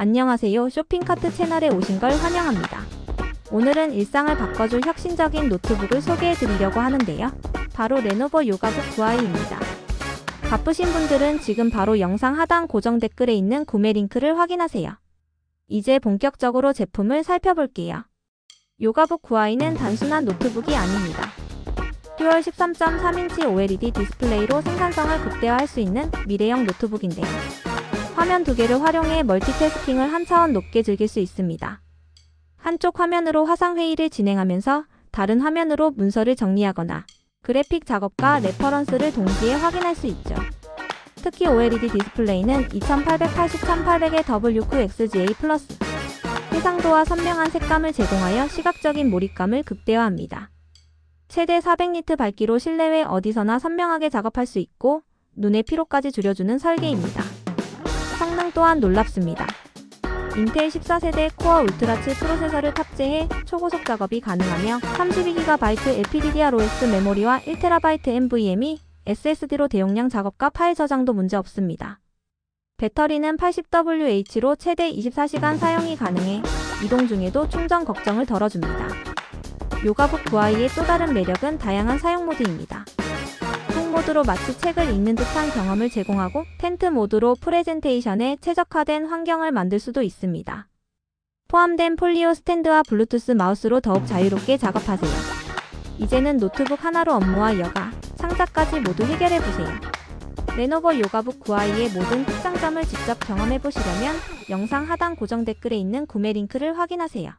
안녕하세요. 쇼핑카트 채널에 오신 걸 환영합니다. 오늘은 일상을 바꿔줄 혁신적인 노트북을 소개해 드리려고 하는데요. 바로 레노버 요가북 9i입니다. 바쁘신 분들은 지금 바로 영상 하단 고정 댓글에 있는 구매 링크를 확인하세요. 이제 본격적으로 제품을 살펴볼게요. 요가북 9i는 단순한 노트북이 아닙니다. 듀얼 13.3인치 OLED 디스플레이로 생산성을 극대화할 수 있는 미래형 노트북인데요. 화면 두 개를 활용해 멀티태스킹을 한 차원 높게 즐길 수 있습니다. 한쪽 화면으로 화상회의를 진행하면서 다른 화면으로 문서를 정리하거나 그래픽 작업과 레퍼런스를 동시에 확인할 수 있죠. 특히 OLED 디스플레이는 2880-1800의 WQXGA 플러스 해상도와 선명한 색감을 제공하여 시각적인 몰입감을 극대화합니다. 최대 400니트 밝기로 실내외 어디서나 선명하게 작업할 수 있고 눈의 피로까지 줄여주는 설계입니다. 성능 또한 놀랍습니다. 인텔 14세대 코어 울트라 7 프로세서를 탑재해 초고속 작업이 가능하며 32GB LPDDR5X 메모리와 1TB NVMe SSD로 대용량 작업과 파일 저장도 문제 없습니다. 배터리는 80WH로 최대 24시간 사용이 가능해 이동 중에도 충전 걱정을 덜어줍니다. 요가북 9i의 또 다른 매력은 다양한 사용 모드입니다. 북 모드로 마치 책을 읽는 듯한 경험을 제공하고 텐트 모드로 프레젠테이션에 최적화된 환경을 만들 수도 있습니다. 포함된 폴리오 스탠드와 블루투스 마우스로 더욱 자유롭게 작업하세요. 이제는 노트북 하나로 업무와 여가, 상자까지 모두 해결해 보세요. 레노버 요가북 9i의 모든 특장점을 직접 경험해 보시려면 영상 하단 고정 댓글에 있는 구매 링크를 확인하세요.